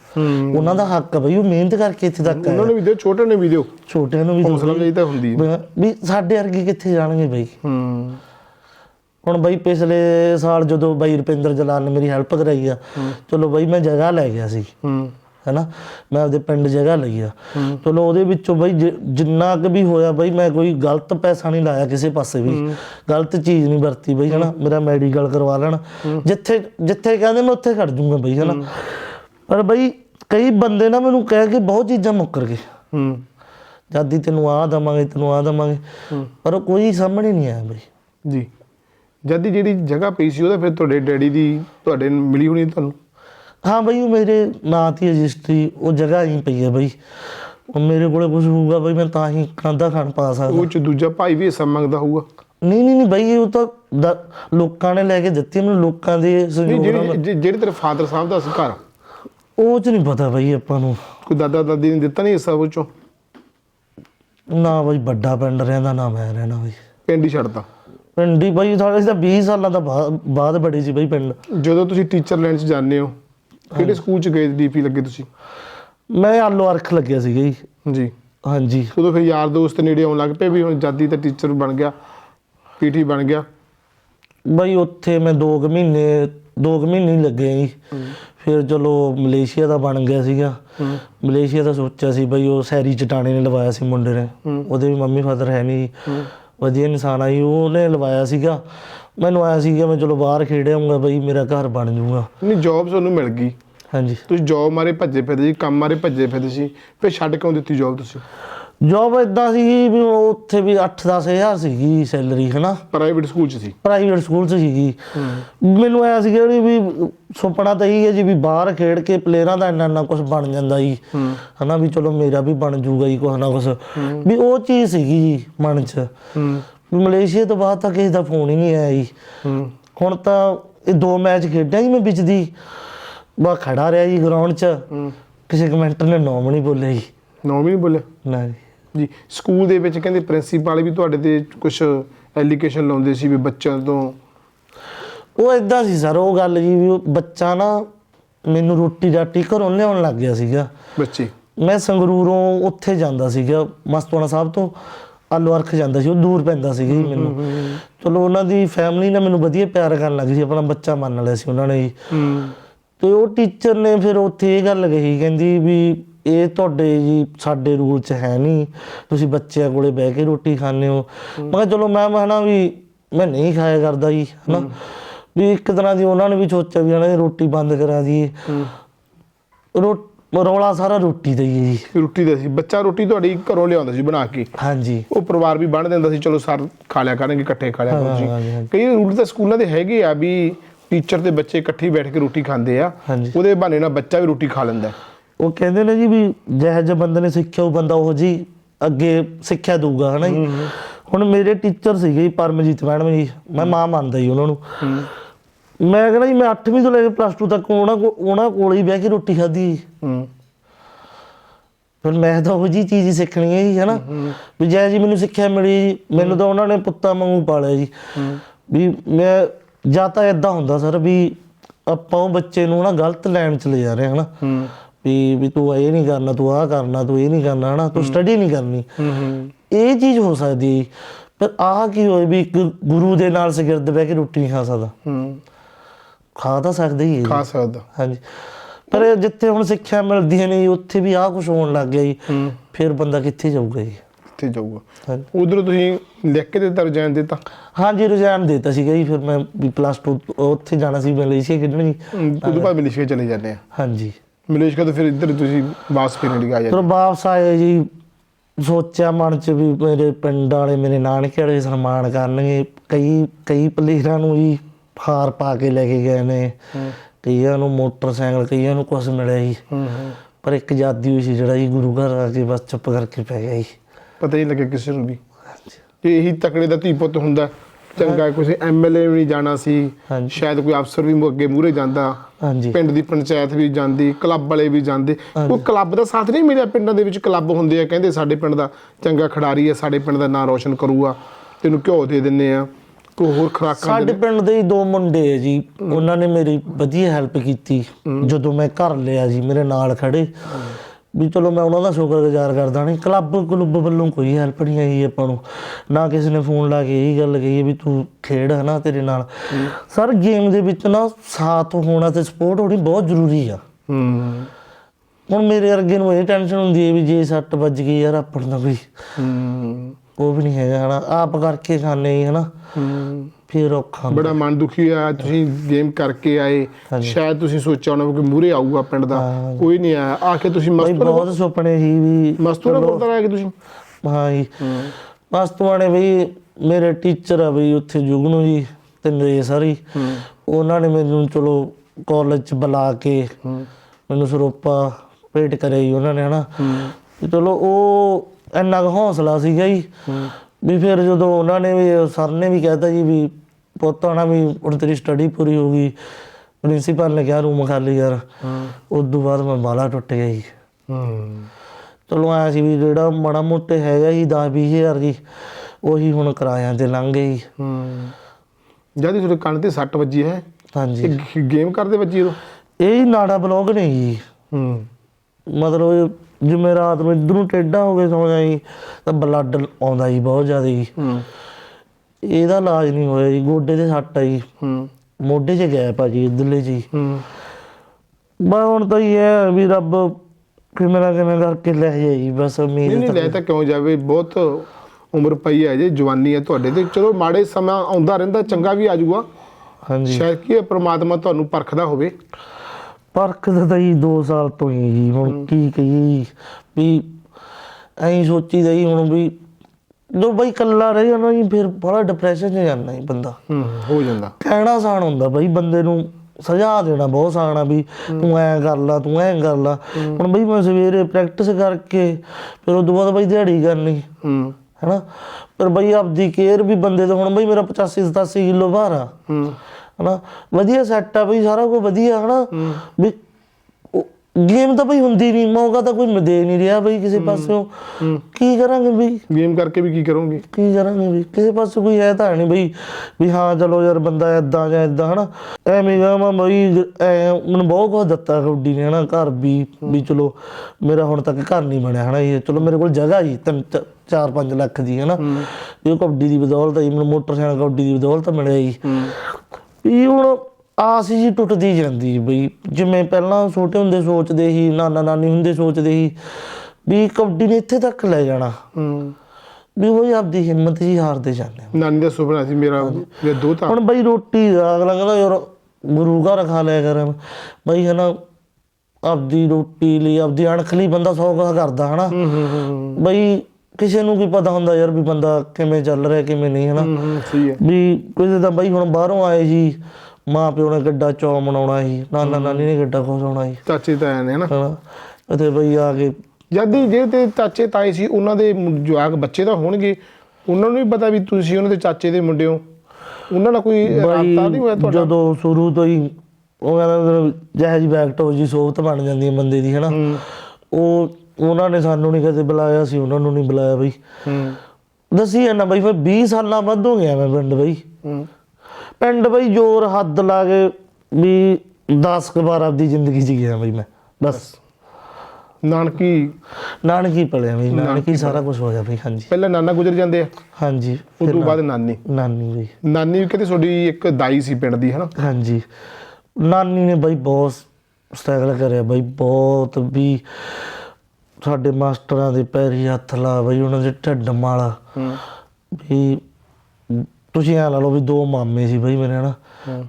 ਉਹਨਾਂ ਦਾ ਹੱਕ ਬਈ ਉਹ ਮਿਹਨਤ ਕਰਕੇ ਇੱਥੇ ਤੱਕ ਉਹਨਾਂ ਆਏ ਨੇ ਵੀ ਦਿਓ ਛੋਟੇ ਨੇ ਵੀ ਦਿਓ। ਛੋਟਿਆਂ ਨੂੰ ਵੀ ਦਿਓ। ਹੌਸਲਾ ਤਾਂ ਹੁੰਦੀ ਹੈ। ਵੀ- ਵੀ ਸਾਡੇ ਵਰਗੇ ਕਿੱਥੇ ਜਾਣਗੇ ਬਈ? ਹੂੰ। ਹੁਣ ਬਈ ਪਿਛਲੇ ਸਾਲ ਜਦੋਂ ਬਈ ਰੁਪਿੰਦਰ ਜਲਾਲ ਨੇ ਮੇਰੀ ਹੈਲਪ ਕਰਾਈ ਆ ਚਲੋ ਬਈ ਮੈਂ ਜਗ੍ਹਾ ਲੈ ਗਿਆ ਸੀ। ਹੂੰ। ਹੈਨਾ? ਮੈਂ ਆਪਦੇ ਪਿੰਡ ਜਗ੍ਹਾ ਲਈ ਆ। ਚਲੋ ਉਹਦੇ ਵਿੱਚੋਂ ਬਈ ਜਿ- ਜਿੰਨਾ ਕੁ ਵੀ ਹੋਇਆ ਬਈ ਮੈਂ ਕੋਈ ਗਲਤ ਪੈਸਾ ਨਹੀਂ ਲਾਇਆ ਕਿਸੇ ਪਾਸੇ ਵੀ। ਗਲਤ ਚੀਜ਼ ਨਹੀਂ ਵਰਤੀ ਬਈ ਹਨਾ? ਮੇਰਾ ਮੈਡੀਕਲ ਕਰਵਾ ਲੈਣ। ਜਿੱਥੇ ਜਿੱਥੇ ਕਹਿੰਦੇ ਮੈਂ ਉੱਥੇ ਖੜ ਜੂੰਗਾ ਬਈ ਹਨਾ? ਪਰ ਬਈ ਕਈ ਬੰਦੇ ਨਾ ਮੈਨੂੰ ਕਹਿ ਕੇ ਬਹੁਤ ਚੀਜ਼ਾਂ ਮੁੱਕਰ ਗਏ। ਹੂੰ। ਜਾਦੀ ਤੈਨੂੰ ਆ ਦਵਾਂਗੇ ਤੈਨੂੰ ਆ ਦਵਾਂਗੇ। ਪਰ ਉਹ ਕੋਈ ਸਾਹਮਣੇ ਨਹੀਂ ਆਇਆ ਬਈ। ਜੀ। ਜਦ ਦੀ ਜਿਹੜੀ ਜਗ੍ਹਾ ਪਈ ਸੀ ਉਹਦਾ ਫਿਰ ਤੁਹਾਡੇ ਡੈਡੀ ਦੀ ਤੁਹਾਡੇ ਨੂੰ ਮਿਲੀ ਹੋਣੀ ਤੁਹਾਨੂੰ? ਹਾਂ ਬਈ ਉਹ ਮੇਰੇ ਨਾਂ ਦੀ ਰਜਿਸਟਰੀ ਉਹ ਜਗ੍ਹਾ ਹੀ ਪਈ ਹੈ ਬਈ। ਉਹ ਮੇਰੇ ਕੋਲੇ ਕੁਝ ਹੋਊਗਾ ਬਈ ਮੈਂ ਤਾਂ ਹੀ ਖਾਂਦਾ ਖਾਣ ਪਾ ਸਕਦਾ। ਉਹ ਚ ਦੂਜਾ ਭਾਈ ਵੀ ਹਿੱਸਾ ਮੰਗਦਾ ਹੋਊਗਾ। ਨਹੀਂ ਨਹੀਂ ਨਹੀਂ ਬਈ ਉਹ ਤਾਂ ਦ- ਲੋਕਾਂ ਨੇ ਲੈ ਕੇ ਦਿੱਤੀ ਮੈਨੂੰ ਲੋਕਾਂ ਦੇ ਨਹੀਂ ਸਹਿਯੋਗ ਨਾਲ ਜਿਹੜੀ ਜਿ- ਜਿਹੜੇ ਤੇਰੇ ਫਾਦਰ ਸਾਹਿਬ ਦਾ ਸੀ ਘਰ। ਉਹ ਚ ਨਹੀਂ ਪਤਾ ਬਈ ਆਪਾਂ ਨੂੰ। ਕੋਈ ਦਾਦਾ ਦਾਦੀ ਨੇ ਦਿੱਤਾ ਨਹੀਂ ਹਿੱਸਾ ਉਹ ਚੋਂ? ਨਾ ਬਈ ਵੱਡਾ ਪਿੰਡ ਰਹਿੰਦਾ ਨਾ ਮੈਂ ਰਹਿਣਾ ਬਈ। ਪਿੰਡ ਹੀ ਛੱਡਤਾ। ਪਿੰਡੀ ਬਈ ਥੋੜਾ ਜਿਹਾ 20 ਸਾਲਾਂ ਦਾ ਬਾ- ਬਾਅਦ ਬੜੀ ਸੀ ਬਈ ਪਿੰਡ। ਜਦੋਂ ਤੁਸੀਂ ਟੀਚਰ ਲਾਈਨ 'ਚ ਜਾਂਦੇ ਹੋ ਕਿਹੜੇ ਸਕੂਲ 'ਚ ਗਏ ਡੀਪੀ ਲੱਗੇ ਤੁਸੀਂ? ਮੈਂ ਆਲੂ ਅਰਖ ਲੱਗਿਆ ਸੀਗਾ ਜੀ। ਜੀ। ਹਾਂਜੀ। ਉਦੋਂ ਫਿਰ ਯਾਰ ਦੋਸਤ ਨੇੜੇ ਆਉਣ ਲੱਗ ਪਏ ਵੀ ਹੁਣ ਜਾਦੀ ਤਾਂ ਟੀਚਰ ਬਣ ਗਿਆ ਪੀਟੀ ਬਣ ਗਿਆ। ਬਈ ਉੱਥੇ ਮੈਂ 2 ਕੁ ਮਹੀਨੇ 2 ਕੁ ਮਹੀਨੇ ਹੀ ਲੱਗੇ ਜੀ। ਫਿਰ ਚਲੋ ਮਲੇਸ਼ੀਆ ਦਾ ਬਣ ਗਿਆ ਸੀਗਾ। ਮਲੇਸ਼ੀਆ ਦਾ ਸੋਚਿਆ ਸੀ ਬਈ ਉਹ ਸੈਰੀ ਚਟਾਣੇ ਨੇ ਲਵਾਇਆ ਸੀ ਮੁੰਡੇ ਨੇ। ਉਹਦੇ ਵੀ ਮੰਮੀ ਫਾਦਰ ਹੈ ਨਹੀਂ। ਵਧੀਆ ਇਨਸਾਨ ਆਈ ਉਹਨੇ ਲਵਾਇਆ ਸੀਗਾ। ਮੈਨੂੰ ਆਇਆ ਸੀਗਾ ਮੈਂ ਚਲੋ ਬਾਹਰ ਖੇਡਿਆਉਂਗਾ ਬਈ ਮੇਰਾ ਘਰ ਬਣ ਜਾਊਗਾ। ਨਹੀਂ ਜੌਬ ਤੁਹਾਨੂੰ ਮਿਲ ਗਈ। ਹਾਂਜੀ। ਤੁਸੀਂ ਜੌਬ ਮਾਰੇ ਭੱਜੇ ਫਿਰਦੇ ਸੀ ਕੰਮ ਮਾਰੇ ਭੱਜੇ ਫਿਰਦੇ ਸੀ ਫਿਰ ਛੱਡ ਕਿਉਂ ਦਿੱਤੀ ਜੌਬ ਤੁਸੀਂ? ਜੋਬ ਇਦਾਂ ਸੀ ਵੀ ਉਹ ਉੱਥੇ ਵੀ 8-10 ਹਜ਼ਾਰ ਸੀਗੀ ਸੈਲਰੀ ਹਨਾ? ਪ੍ਰਾਈਵੇਟ ਸਕੂਲ 'ਚ ਸੀ। ਪ੍ਰਾਈਵੇਟ ਸਕੂਲ 'ਚ ਸੀਗੀ। ਮੈਨੂੰ ਆਇਆ ਸੀਗਾ ਵੀ ਵੀ ਸੁਪਨਾ ਤਾਂ ਇਹੀ ਹੈ ਜੀ ਵੀ ਬਾਹਰ ਖੇਡ ਕੇ ਪਲੇਅਰਾਂ ਦਾ ਇੰਨਾ ਇੰਨਾ ਕੁਝ ਬਣ ਜਾਂਦਾ ਜੀ। ਹਨਾ ਵੀ ਚਲੋ ਮੇਰਾ ਵੀ ਬਣ ਜਾਊਗਾ ਜੀ ਕੁਛ ਨਾ ਕੁਛ। ਵੀ ਉਹ ਚੀਜ਼ ਸੀਗੀ ਜੀ ਮਨ 'ਚ। ਮਲੇਸ਼ੀਆ ਤੋਂ ਬਾਅਦ ਤਾਂ ਕਿਸੇ ਦਾ ਫੋਨ ਹੀ ਨਹੀਂ ਆਇਆ ਜੀ। ਹੂੰ। ਹੁਣ ਤਾਂ ਇਹ ਦੋ ਮੈਚ ਖੇਡਿਆ ਜੀ ਮੈਂ ਵਿੱਚ ਦੀ। ਬਾ ਖੜਾ ਰਿਹਾ ਜੀ ਗਰਾਊਂਡ 'ਚ। ਕਿਸੇ ਕਮੈਂਟਰ ਨੇ ਨਾਮ ਨਹੀਂ ਬੋਲਿਆ ਜੀ। ਨੌ ਵੀ ਨਹੀਂ ਬੋਲੇ ਨਾ ਜੀ। ਜੀ ਸਕੂਲ ਦੇ ਵਿੱਚ ਕਹਿੰਦੇ ਪ੍ਰਿੰਸੀਪਲ ਵੀ ਤੁਹਾਡੇ ਤੇ ਕੁਝ ਐਲੀਗੇਸ਼ਨ ਲਾਉਂਦੇ ਸੀ ਵੀ ਬੱਚਿਆਂ ਤੋਂ? ਉਹ ਇਦਾਂ ਸੀ ਸਰ ਉਹ ਗੱਲ ਜੀ ਵੀ ਉਹ ਬੱਚਾ ਨਾ ਮੈਨੂੰ ਰੋਟੀ ਰਾਟੀ ਘਰੋਂ ਲਿਆਉਣ ਲੱਗ ਗਿਆ ਸੀਗਾ। ਬੱਚੇ? ਮੈਂ ਸੰਗਰੂਰੋਂ ਉੱਥੇ ਜਾਂਦਾ ਸੀਗਾ ਮਸਤਵਾਣਾ ਸਾਹਿਬ ਤੋਂ। ਆਲੂ ਅਰਖ ਜਾਂਦਾ ਸੀ ਉਹ ਦੂਰ ਪੈਂਦਾ ਸੀਗਾ ਜੀ ਮੈਨੂੰ। ਚਲੋ ਉਹਨਾਂ ਦੀ ਫੈਮਿਲੀ ਨੇ ਮੈਨੂੰ ਵਧੀਆ ਪਿਆਰ ਕਰਨ ਲੱਗ ਸੀ ਆਪਣਾ ਬੱਚਾ ਮੰਨ ਲਿਆ ਸੀ ਉਹਨਾਂ ਨੇ ਤੇ ਉਹ ਟੀਚਰ ਨੇ ਫਿਰ ਉੱਥੇ ਇਹ ਗੱਲ ਕਹੀ ਕਹਿੰਦੀ ਵੀ ਇਹ ਤੁਹਾਡੇ ਜੀ ਸਾਡੇ ਰੂਲ 'ਚ ਹੈ ਨਹੀਂ ਤੁਸੀਂ ਬੱਚਿਆਂ ਕੋਲੇ ਬਹਿ ਕੇ ਰੋਟੀ ਖਾਂਦੇ ਹੋ। ਮੈਂ ਕਿਹਾ ਚਲੋ ਮੈਂ ਹਨਾ ਵੀ ਮੈਂ ਨਹੀਂ ਖਾਇਆ ਕਰਦਾ ਜੀ ਹਨਾ। ਵੀ ਇੱਕ ਤਰ੍ਹਾਂ ਦੀ ਉਹਨਾਂ ਨੇ ਵੀ ਸੋਚਿਆ ਵੀ ਹਨਾ ਰੋਟੀ ਬੰਦ ਕਰਾ ਦਈਏ। ਰੋ ਰੌਲਾ ਸਾਰਾ ਰੋਟੀ ਦਾ ਹੀ ਹੈ ਜੀ। ਰੋਟੀ ਦਾ ਸੀ। ਬੱਚਾ ਰੋਟੀ ਤੁਹਾਡੀ ਘਰੋਂ ਲਿਆਉਂਦਾ ਸੀ ਬਣਾ ਕੇ। ਹਾਂਜੀ। ਉਹ ਪਰਿਵਾਰ ਵੀ ਬਣ ਦਿੰਦਾ ਸੀ। ਚਲੋ ਸਰ ਖਾ ਲਿਆ ਕਰਾਂਗੇ ਇਕੱਠੇ ਖਾ ਲਿਆ ਕਰੋ ਹਾਂ, ਜੀ ਹਾਂਜੀ, ਹਾਂਜੀ। ਕਈ ਰੂਲ ਤਾਂ ਸਕੂਲਾਂ ਦੇ ਹੈਗੇ ਆ ਵੀ ਟੀਚਰ ਤੇ ਬੱਚੇ ਇਕੱਠੇ ਬੈਠ ਕੇ ਰੋਟੀ ਖਾਂਦੇ ਆ। ਹਾਂਜੀ। ਉਹਦੇ ਬਹਾਨੇ ਨਾਲ ਬੱਚਾ ਵੀ ਰੋਟੀ ਖਾ ਲੈਂਦਾ। ਹੈ। ਉਹ ਕਹਿੰਦੇ ਨੇ ਜੀ ਵੀ ਜਿਹੋ ਜਿਹਾ ਬੰਦੇ ਨੇ ਸਿੱਖਿਆ ਉਹ ਬੰਦਾ ਉਹ ਜੀ ਅੱਗੇ ਸਿੱਖਿਆ ਦਊਗਾ ਹਨਾ ਜੀ। ਹੁਣ ਮੇਰੇ ਟੀਚਰ ਸੀਗੇ ਜੀ ਪਰਮਜੀਤ ਮੈਡਮ ਜੀ। ਮੈਂ ਮਾਂ ਮੰਨਦਾ ਜੀ ਉਹਨਾਂ ਨੂੰ। ਮੈਂ ਕਹਿੰਦਾ ਜੀ ਮੈਂ 8ਵੀਂ ਤੋਂ ਲੈ ਕੇ ਪਲੱਸ 2 ਤੱਕ ਉਹਨਾਂ ਕੋਲ ਉਹਨਾਂ ਕੋਲ ਹੀ ਬਹਿ ਕੇ ਰੋਟੀ ਖਾਧੀ ਹੂੰ। ਫਿਰ ਮੈਂ ਤਾਂ ਉਹ ਜੀ ਚੀਜ਼ ਹੀ ਸਿੱਖਣੀ ਹੈ ਜੀ ਹਨਾ? ਵੀ ਜੈ ਜੀ ਮੈਨੂੰ ਸਿੱਖਿਆ ਮਿਲੀ ਮੈਨੂੰ ਤਾਂ ਉਹਨਾਂ ਨੇ ਪੁੱਤਾਂ ਵਾਂਗੂ ਪਾਲਿਆ ਜੀ। ਵੀ ਮੈਂ ਜਾਂ ਤਾਂ ਇਦਾਂ ਹੁੰਦਾ ਸਰ ਵੀ ਆਪਾਂ ਉਹ ਬੱਚੇ ਨੂੰ ਨਾ ਗਲਤ ਲਾਈਨ ਚ ਲੈ ਜਾ ਰਹੇ ਹਨਾ? ਵੀ ਵੀ ਤੂੰ ਇਹ ਨਹੀਂ ਕਰਨਾ ਤੂੰ ਆਹ ਕਰਨਾ ਤੂੰ ਇਹ ਨਹੀਂ ਕਰਨਾ ਹਨਾ? ਤੂੰ ਸਟੱਡੀ ਨਹੀਂ ਕਰਨੀ। ਇਹ ਚੀਜ਼ ਹੋ ਸਕਦੀ। ਪਰ ਆਹ ਕੀ ਹੋਏ ਵੀ ਇੱਕ ਗੁਰੂ ਦੇ ਨਾਲ ਸਿਗਰਦ ਬਹਿ ਕੇ ਰੋਟੀ ਨਹੀਂ ਖਾ ਸਕਦਾ। ਹੂੰ। ਖਾ ਤਾਂ ਸਕਦਾ ਹੀ। ਖਾ ਸਕਦਾ। ਹਾਂਜੀ। ਪਰ ਜਿੱਥੇ ਹੁਣ ਸਿੱਖਿਆ ਮਿਲਦੀਆਂ ਨੇ ਜੀ, ਉੱਥੇ ਵੀ ਆਹ ਕੁਝ ਹੋਣ ਲੱਗ ਗਿਆ ਜੀ। ਫਿਰ ਬੰਦਾ ਕਿੱਥੇ ਜਾਊਗਾ ਜੀ। ਕਿੱਥੇ ਜਾਊਗਾ? ਹਾਂਜੀ। ਉਧਰੋਂ ਤੁਸੀਂ ਲਿਖ ਕੇ ਦਿੱਤਾ ਰਜਾਨ ਦਿੱਤਾ? ਹਾਂਜੀ ਰੁਝਾਨ ਦੇਤਾ ਸੀਗਾ ਜੀ। ਫਿਰ ਮੈਂ ਵੀ ਪਲੱਸ 2 ਉੱਥੇ ਜਾਣਾ ਸੀ ਮਲੇਸ਼ੀਆ ਖੇਡਣ ਜੀ। ਉਦੋਂ ਬਾਅਦ ਮਲੇਸ਼ੀਆ ਚਲੇ ਜਾਂਦੇ ਆ। ਹਾਂਜੀ। ਮਲੇਸ਼ੀਆ ਤੋਂ ਫਿਰ ਇੱਧਰ ਤੁਸੀਂ ਵਾਪਸ ਫਿਰਨ ਲਈ ਆ ਜਾਂਦੇ। ਫਿਰ ਵਾਪਸ ਆਏ ਜੀ। ਸੋਚਿਆ ਮਨ ਚ ਵੀ ਮੇਰੇ ਪਿੰਡ ਵਾਲੇ ਮੇਰੇ ਨਾਨਕੇ ਵਾਲੇ ਸਨਮਾਨ ਕਰਨਗੇ। ਕਈ ਕਈ ਪਲੇਅਰਾਂ ਨੂੰ ਜੀ ਹਾਰ ਪਾ ਕੇ ਲੈ ਕੇ ਗਏ ਨੇ। ਕਈਆਂ ਨੂੰ ਮੋਟਰਸਾਈਕਲ ਕਈਆਂ ਨੂੰ ਕੁਝ ਮਿਲਿਆ ਜੀ। ਪਰ ਇੱਕ ਜਾਦੀ ਹੋਈ ਸੀ ਜਿਹੜਾ ਜੀ ਗੁਰੂ ਘਰ ਆ ਕੇ ਬਸ ਚੁੱਪ ਕਰਕੇ ਪੈ ਗਿਆ ਜੀ। ਪਤਾ ਨਹੀਂ ਲੱਗਿਆ ਕਿਸੇ ਨੂੰ ਵੀ। ਇਹ ਇਹੀ ਤਕੜੇ ਦਾ ਧੀ ਪੁੱਤ ਹੁੰਦਾ। ਚੰਗਾ ਕਿਸੇ ਐਮਐਲਏ ਵੀ ਨਹੀਂ ਜਾਣਾ ਸੀ। ਸ਼ਾਇਦ ਕੋਈ ਅਫਸਰ ਵੀ ਅੱਗੇ ਮੂਹਰੇ ਜਾਂਦਾ। ਪਿੰਡ ਦੀ ਪੰਚਾਇਤ ਵੀ ਜਾਂਦੀ ਕਲੱਬ ਵਾਲੇ ਵੀ ਜਾਂਦੇ। ਕੋਈ ਕਲੱਬ ਦਾ ਸਾਥ ਨਹੀਂ ਮਿਲਿਆ ਪਿੰਡਾਂ ਦੇ ਵਿੱਚ? ਕਲੱਬ ਹੁੰਦੇ ਆ ਕਹਿੰਦੇ ਸਾਡੇ ਪਿੰਡ ਦਾ ਚੰਗਾ ਖਿਡਾਰੀ ਹੈ ਸਾਡੇ ਪਿੰਡ ਦਾ ਨਾਂ ਰੋਸ਼ਨ ਕਰੂਗਾ। ਤੈਨੂੰ ਘਿਓ ਦੇ ਦਿੰਨੇ ਆ। ਕੋਈ ਹੋਰ ਖੁਰਾਕਾਂ ਸਾਡੇ ਪਿੰਡ ਦੇ ਹੀ ਦੋ ਮੁੰਡੇ ਆ ਜੀ। ਉਹਨਾਂ ਨੇ ਮੇਰੀ ਵਧੀਆ ਹੈਲਪ ਕੀਤੀ। ਜਦੋਂ ਮੈਂ ਘਰ ਲਿਆ ਜੀ ਮੇਰੇ ਨਾਲ ਖੜੇ। ਵੀ ਚਲੋ ਮੈਂ ਉਹਨਾਂ ਦਾ ਸ਼ੁਕਰਗੁਜ਼ਾਰ ਕਰਦਾ ਨਹੀਂ। ਕਲੱਬ ਕਲੁੱਬ ਵੱਲੋਂ ਕੋਈ ਹੈਲਪ ਨਹੀਂ ਆਈ ਆਪਾਂ ਨੂੰ। ਨਾ ਕਿਸੇ ਨੇ ਫੋਨ ਲਾ ਕੇ ਇਹ ਗੱਲ ਕਹੀ ਵੀ ਤੂੰ ਖੇਡ ਹੈ ਨਾ ਤੇਰੇ ਨਾਲ। ਸਰ ਗੇਮ ਦੇ ਵਿੱਚ ਨਾ ਸਾਥ ਹੋਣਾ ਤੇ ਸਪੋਰਟ ਹੋਣੀ ਬਹੁਤ ਜ਼ਰੂਰੀ ਆ। ਹੂੰ। ਹੁਣ ਮੇਰੇ ਵਰਗੇ ਨੂੰ ਇਹ ਟੈਨਸ਼ਨ ਹੁੰਦੀ ਹੈ ਵੀ ਜੇ ਸੱਟ ਵੱਜ ਗਈ ਯਾਰ ਆਪਣ ਦਾ ਕੋਈ ਹੂੰ। ਉਹ ਵੀ ਨਹੀਂ ਹੈਗਾ ਹਨਾ। ਆਪ ਕਰਕੇ ਖਾਣੇ ਹੀ ਹਨਾ। ਹੂੰ। ਫਿਰ ਔਖਾ। ਬੜਾ ਮਨ ਦੁਖੀ ਆ ਤੁਸੀਂ ਗੇਮ ਕਰਕੇ ਆਏ। ਸ਼ਾਇਦ ਤੁਸੀਂ ਸੋਚਿਆ ਹੋਣਾ ਕਿ ਮੂਹਰੇ ਆਊਗਾ ਪਿੰਡ ਦਾ। ਕੋਈ ਨਹੀਂ ਆਇਆ। ਆ ਕੇ ਤੁਸੀਂ ਮਸਤੂਰਾ ਬਹੁਤ ਸੁਪਨੇ ਸੀ ਵੀ ਮਸਤੂਰਾ ਗੁਰਦੁਆਰਾ ਆ ਕੇ ਤੁਸੀਂ? ਹਾਂ ਜੀ। ਮਸਤੂਆਣੇ ਬਈ ਮੇਰੇ ਟੀਚਰ ਆ ਬਈ ਉੱਥੇ ਜੁਗਨੂ ਜੀ ਤੇ ਨਰੇਸ਼ ਹਰੀ ਉਹਨਾਂ ਨੇ ਮੈਨੂੰ ਚਲੋ ਕਾਲਜ ਚ ਬੁਲਾ ਕੇ ਮੈਨੂੰ ਸਰੋਪਾ ਭੇਟ ਕਰਿਆ ਜੀ ਉਹਨਾਂ ਨੇ ਹਨਾ। ਤੇ ਚਲੋ ਉਹ ਇੰਨਾ ਕੁ ਹੌਸਲਾ ਸੀਗਾ ਜੀ। ਵੀ ਫਿਰ ਜਦੋਂ ਉਹਨਾਂ ਨੇ ਵੀ ਸਰ ਨੇ ਵੀ ਕਹਿਤਾ ਜੀ ਵੀ ਪੁੱਤ ਹਨਾ ਵੀ ਹੁਣ ਤੇਰੀ ਸਟੱਡੀ ਪੂਰੀ ਹੋ ਗਈ। ਪ੍ਰਿੰਸੀਪਲ ਨੇ ਕਿਹਾ ਰੂਮ ਖਾਲੀ ਯਾਰ ਉਸ ਤੋਂ ਬਾਅਦ ਮੈਂ ਬਾਲਾ ਟੁੱਟ ਗਿਆ ਜੀ। ਹੂੰ। ਚਲੋ ਆਇਆ ਸੀ ਵੀ ਜਿਹੜਾ ਮਾੜਾ ਮੋਟੇ ਹੈਗਾ ਜੀ 10 ਹਜ਼ਾਰ ਜੀ ਉਹੀ ਹੁਣ ਕਿਰਾਇਆਂ ਤੇ ਲੰਘ ਗਈ ਹੂੰ। ਜਦ ਤੁਹਾਡੇ ਕੰਨ ਤੇ ਸੱਟ ਵੱਜੀ ਹੈ ਹਾਂਜੀ। ਗੇਮ ਕਰਦੇ ਵੱਜੀ ਉਦੋਂ? ਇਹ ਨਾੜਾ ਬਲੌਗ ਨੇ ਜੀ। ਹੂੰ। ਮਤਲਬ ਜਿਵੇਂ ਰਾਤ ਨੂੰ ਇਧਰੋਂ ਟੇਢਾ ਹੋ ਕੇ ਸੌਂ ਜਾਈ ਤਾਂ ਬਲੱਡ ਆਉਂਦਾ ਜੀ ਬਹੁਤ ਜ਼ਿਆਦਾ ਜੀ। ਹੂੰ। ਇਹਦਾ ਇਲਾਜ ਨਹੀਂ ਹੋਇਆ ਜੀ ਗੋਡੇ ਤੇ ਸੱਟ ਆ ਜੀ ਹੂੰ। ਮੋਢੇ 'ਚ ਗੈਪ ਆ ਜੀ ਇਧਰਲੇ ਜੀ ਹੂੰ। ਬਸ ਹੁਣ ਤਾਂ ਇਹ ਹੈ ਵੀ ਰੱਬ ਕਿਵੇਂ ਨਾ ਕਿਵੇਂ ਕਰਕੇ ਲੈ ਜਾਏ ਜੀ ਬਸ ਨਹੀਂ ਉਮੀਦ ਨਹੀਂ ਤਾਂ ਲੈ ਤਾਂ ਕਿਉਂ ਜਾਵੇ? ਬਹੁਤ ਉਮਰ ਪਈ ਹੈ ਜੇ ਜਵਾਨੀ ਹੈ ਤੁਹਾਡੇ ਤੇ। ਚਲੋ ਮਾੜੇ ਸਮਾਂ ਆਉਂਦਾ ਰਹਿੰਦਾ ਚੰਗਾ ਵੀ ਆ ਜਾਊਗਾ। ਹਾਂਜੀ। ਸ਼ਾਇਦ ਕੀ ਇਹ ਪ੍ਰਮਾਤਮਾ ਤੁਹਾਨੂੰ ਪਰਖਦਾ ਹੋਵੇ। ਪਰਖਦਾ ਤਾਂ ਜੀ 2 ਸਾਲ ਤੋਂ ਹੀ ਜੀ ਹੁਣ ਕੀ ਕਹੀਏ ਜੀ ਵੀ ਐਂ ਸੋਚੀਦਾ ਜੀ ਹੁਣ ਵੀ ਜੋ ਬਈ ਕੱਲਾ ਰਹਿ ਜਾਣਾ ਜੀ ਫਿਰ ਬੜਾ ਡਿਪਰੈਸ਼ਨ 'ਚ ਜਾਂਦਾ ਜੀ ਬੰਦਾ। ਹੂੰ ਹੋ ਜਾਂਦਾ। ਕਹਿਣਾ ਆਸਾਨ ਹੁੰਦਾ ਬਈ ਬੰਦੇ ਨੂੰ ਸਜ਼ਾ ਦੇਣਾ ਬਹੁਤ ਆ ਵੀ ਤੂੰ ਐਂ ਕਰ ਲਾ ਤੂੰ ਐਂ ਕਰ ਲਾ। ਹੁਣ ਬਈ ਮੈਂ ਸਵੇਰੇ ਪ੍ਰੈਕਟਿਸ ਕਰਕੇ ਫਿਰ ਤੋਂ ਬਾਅਦ ਬਈ ਦਿਹਾੜੀ ਕਰਨੀ। ਹੂੰ। ਹੈਨਾ? ਪਰ ਬਈ ਆਪਦੀ ਕੇਅਰ ਵੀ ਬੰਦੇ ਤੋਂ ਹੁਣ ਬਈ ਮੇਰਾ 85 87 ਕਿਲੋ ਭਾਰ ਆ। ਹੂੰ। ਹਨਾ? ਵਧੀਆ ਸੈੱਟ ਆ ਬਈ ਸਾਰਾ ਕੁਝ ਵਧੀਆ ਹਨਾ? ਵੀ ਗੇਮ ਤਾਂ ਬਈ ਹੁੰਦੀ ਨਹੀਂ ਮੌਕਾ ਤਾਂ ਕੋਈ ਦੇ ਨਹੀਂ ਰਿਹਾ ਬਈ ਕਿਸੇ ਪਾਸਿਓਂ। ਕੀ ਕਰਾਂਗੇ ਬਈ? ਗੇਮ ਕਰਕੇ ਵੀ ਕੀ ਕਰੋਗੇ? ਕੀ ਕਰਾਂਗੇ ਬਈ? ਕਿਸੇ ਪਾਸੇ ਕੋਈ ਹੈ ਤਾਂ ਨਹੀਂ ਬਈ ਵੀ ਹਾਂ ਚਲੋ ਯਾਰ ਬੰਦਾ ਐਦਾਂ ਜਾਂ ਐਦਾਂ ਹਨਾ? ਐਵੇਂ ਗਾ ਮੈਂ ਬਈ ਐ ਮੈਨੂੰ ਬਹੁਤ ਕੁਝ ਦਿੱਤਾ ਕਬੱਡੀ ਨੇ ਹਨਾ? ਘਰ ਵੀ ਵੀ ਚਲੋ ਮੇਰਾ ਹੁਣ ਤੱਕ ਘਰ ਨਹੀਂ ਬਣਿਆ ਹਨਾ? ਇਹ ਚਲੋ ਮੇਰੇ ਕੋਲ ਜਗ੍ਹਾ ਜੀ ਤਿੰਨ 4-5 ਲੱਖ ਦੀ ਹਨਾ? ਇਹ ਕਬੱਡੀ ਦੀ ਬਦੌਲਤ ਹੀ ਮੈਨੂੰ ਮੋਟਰਸਾਈਕਲ ਕਬੱਡੀ ਦੀ ਬਦੌਲਤ ਮਿਲਿਆ ਜੀ। ਵੀ ਹੁਣ ਆਸ ਜੀ ਟੁੱਟਦੀ ਜਾਂਦੀ ਬਈ। ਜਿਵੇਂ ਪਹਿਲਾਂ ਛੋਟੇ ਹੁੰਦੇ ਸੋਚਦੇ ਸੀ ਨਾਨਾ ਨਾਨੀ ਹੁੰਦੇ ਸੋਚਦੇ ਸੀ ਵੀ ਕਬੱਡੀ ਨੇ ਇੱਥੇ ਤੱਕ ਲੈ ਜਾਣਾ। ਹੂੰ। ਵੀ ਉਹ ਆਪਦੀ ਹਿੰਮਤ ਜੀ ਹਾਰਦੇ ਜਾਂਦੇ। ਨਾਨੀ ਦਾ ਸੁਪਨਾ ਸੀ ਮੇਰਾ ਮੇਰਾ ਦੋਤਾ ਹੁਣ ਬਈ ਰੋਟੀ ਦਾ ਅਗਲਾ ਕਹਿੰਦਾ ਯਾਰ ਗੁਰੂ ਘਰ ਖਾ ਲਿਆ ਕਰ। ਬਈ ਹਨਾ ਆਪਦੀ ਰੋਟੀ ਲਈ ਆਪਦੀ ਅਣਖ ਲਈ ਬੰਦਾ ਸੌ ਕੁਛ ਕਰਦਾ ਹਨਾ ਹੂੰ ਹੂੰ ਹੂੰ। ਬਈ ਕਿਸੇ ਨੂੰ ਕੀ ਪਤਾ ਹੁੰਦਾ ਯਾਰ ਵੀ ਬੰਦਾ ਕਿਵੇਂ ਚੱਲ ਰਿਹਾ ਕਿਵੇਂ ਨਹੀਂ ਹਨਾ? ਹੂੰ, ਹੂੰ ਸਹੀ ਹੈ। ਵੀ ਕਿਸੇ ਤਾਂ ਬਈ ਹੁਣ ਬਾਹਰੋਂ ਆਏ ਜੀ ਮਾਂ ਪਿਓ ਨੇ ਗੱਡਾ ਚੌ ਮਨਾਉਣਾ ਸੀ ਨਾਨਾ ਨਾਨੀ ਨੇ ਗੱਡਾ ਖੁਸ਼ਾਉਣਾ ਸੀ। ਚਾਚੇ ਤਾਇਆ ਨੇ ਹਨਾ? ਅਤੇ ਬਈ ਆ ਕੇ ਜਦ ਹੀ ਜਿਹੜੇ ਤੇ ਚਾਚੇ ਤਾਏ ਸੀ ਉਹਨਾਂ ਦੇ ਜਵਾਕ ਬੱਚੇ ਤਾਂ ਹੋਣਗੇ। ਉਹਨਾਂ ਨੂੰ ਵੀ ਪਤਾ ਵੀ ਤੁਸੀਂ ਉਹਨਾਂ ਦੇ ਚਾਚੇ ਦੇ ਮੁੰਡੇ ਹੋ। ਉਹਨਾਂ ਨਾਲ ਕੋਈ ਰਾਬਤਾ ਨਹੀਂ ਹੋਇਆ ਤੁਹਾਡਾ? ਜਦੋਂ ਸ਼ੁਰੂ ਤੋਂ ਹੀ ਉਹ ਕਹਿੰਦਾ ਜਿਹੇ ਜੀ ਬੈਕਟ ਹੋ ਜੀ ਸੋਹਤ ਬਣ ਜਾਂਦੀ ਹੈ ਬੰਦੇ ਦੀ ਹਨਾ? ਹੂੰ। ਉਹ ਉਹਨਾਂ ਨੇ ਸਾਨੂੰ ਨਹੀਂ ਕਦੇ ਬੁਲਾਇਆ ਸੀ ਉਹਨਾਂ ਨੂੰ ਨਹੀਂ ਬੁਲਾਇਆ ਬਈ। ਹੂੰ। ਦੱਸੀ ਨਾ ਬਈ ਫਿਰ 20 ਸਾਲਾਂ ਬਾਅਦ ਹੋ ਗਿਆ ਮੈਂ ਪਿੰਡ ਬਈ। ਹੂੰ। ਪਿੰਡ ਬਈ ਜ਼ੋਰ ਹੱਦ ਲਾ ਕੇ ਵੀ 10 ਕੁ ਵਾਰ ਆਪਦੀ ਜ਼ਿੰਦਗੀ ਚ ਗਿਆ ਬਈ ਮੈਂ ਬਸ। ਨਾਨਕੀ ਨਾਨਕੀ ਪਲਿਆ ਬਈ ਨਾਨਕੀ ਸਾਰਾ ਕੁਝ ਹੋ ਗਿਆ ਬਈ ਹਾਂਜੀ। ਪਹਿਲਾਂ ਨਾਨਾ ਗੁਜ਼ਰ ਜਾਂਦੇ ਆ? ਹਾਂਜੀ ਉਸ ਤੋਂ ਬਾਅਦ ਨਾਨੀ। ਨਾਨੀ ਬਈ। ਨਾਨੀ ਵੀ ਕਹਿੰਦੇ ਤੁਹਾਡੀ ਇੱਕ ਦਾਈ ਸੀ ਪਿੰਡ ਦੀ ਹਨਾ? ਹਾਂਜੀ। ਨਾਨੀ ਨੇ ਬਈ ਬਹੁਤ ਸਟਰਗਲ ਕਰਿਆ ਬਈ ਬਹੁਤ ਵੀ ਸਾਡੇ ਮਾਸਟਰਾਂ ਦੇ ਪੈਰੀ ਹੱਥ ਲਾ ਬਈ ਉਹਨਾਂ ਦੇ ਢਿੱਡ ਮਾਲਾ। ਵੀ ਤੁਸੀਂ ਐ ਲਾ ਲਓ ਵੀ ਦੋ ਮਾਮੇ ਸੀ ਬਈ ਮੇਰੇ ਹਨਾ।